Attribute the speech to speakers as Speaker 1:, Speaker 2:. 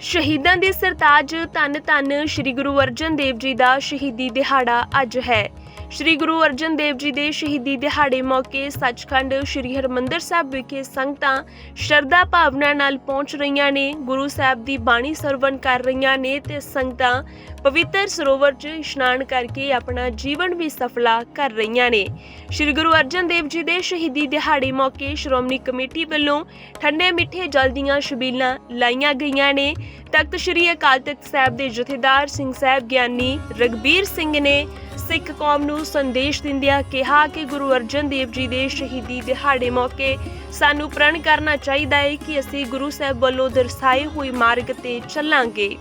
Speaker 1: ਸ਼ਹੀਦਾਂ ਦੇ ਸਰਤਾਜ ਧੰਨ ਧੰਨ ਸ੍ਰੀ ਗੁਰੂ ਅਰਜਨ ਦੇਵ ਜੀ ਦਾ ਸ਼ਹੀਦੀ ਦਿਹਾੜਾ ਅੱਜ ਹੈ। ਸ੍ਰੀ ਗੁਰੂ ਅਰਜਨ ਦੇਵ ਜੀ ਦੇ ਸ਼ਹੀਦੀ ਦਿਹਾੜੇ ਮੌਕੇ ਸੱਚਖੰਡ ਸ੍ਰੀ ਹਰਮੰਦਰ ਸਾਹਿਬ ਵਿਖੇ ਸੰਗਤਾਂ ਸ਼ਰਧਾ ਭਾਵਨਾ ਨਾਲ ਪਹੁੰਚ ਰਹੀਆਂ ਨੇ। ਗੁਰੂ ਸਾਹਿਬ ਦੀ ਬਾਣੀ ਸਰਵਣ ਕਰ ਰਹੀਆਂ ਨੇ ਤੇ ਸੰਗਤਾਂ ਪਵਿੱਤਰ ਸਰੋਵਰ 'ਚ ਇਸ਼ਨਾਨ ਕਰਕੇ ਆਪਣਾ ਜੀਵਨ ਵੀ ਸਫਲਾ ਕਰ ਰਹੀਆਂ ਨੇ। ਸ੍ਰੀ ਗੁਰੂ ਅਰਜਨ ਦੇਵ ਜੀ ਦੇ ਸ਼ਹੀਦੀ ਦਿਹਾੜੇ ਮੌਕੇ ਸ਼੍ਰੋਮਣੀ ਕਮੇਟੀ ਵੱਲੋਂ ਠੰਡੇ ਮਿੱਠੇ ਜਲ ਦੀਆਂ ਛਬੀਲਾਂ ਲਾਈਆਂ ਗਈਆਂ ਨੇ। ਤਖਤ ਸ੍ਰੀ ਅਕਾਲ ਤਖਤ ਸਾਹਿਬ ਦੇ ਜਥੇਦਾਰ ਸਿੰਘ ਸਾਹਿਬ ਗਿਆਨੀ ਰਗਬੀਰ ਸਿੰਘ ਨੇ ਸਿੱਖ ਕੌਮ ਨੂੰ ਸੰਦੇਸ਼ ਦਿੰਦਿਆਂ ਕਿਹਾ ਕਿ ਗੁਰੂ ਅਰਜਨ ਦੇਵ ਜੀ ਦੇ ਸ਼ਹੀਦੀ ਦਿਹਾੜੇ ਮੌਕੇ ਸਾਨੂੰ ਪ੍ਰਣ ਕਰਨਾ ਚਾਹੀਦਾ ਹੈ ਕਿ ਅਸੀਂ ਗੁਰੂ ਸਾਹਿਬ ਵੱਲੋਂ ਦਰਸਾਏ ਹੋਏ ਮਾਰਗ ਤੇ ਚੱਲਾਂਗੇ।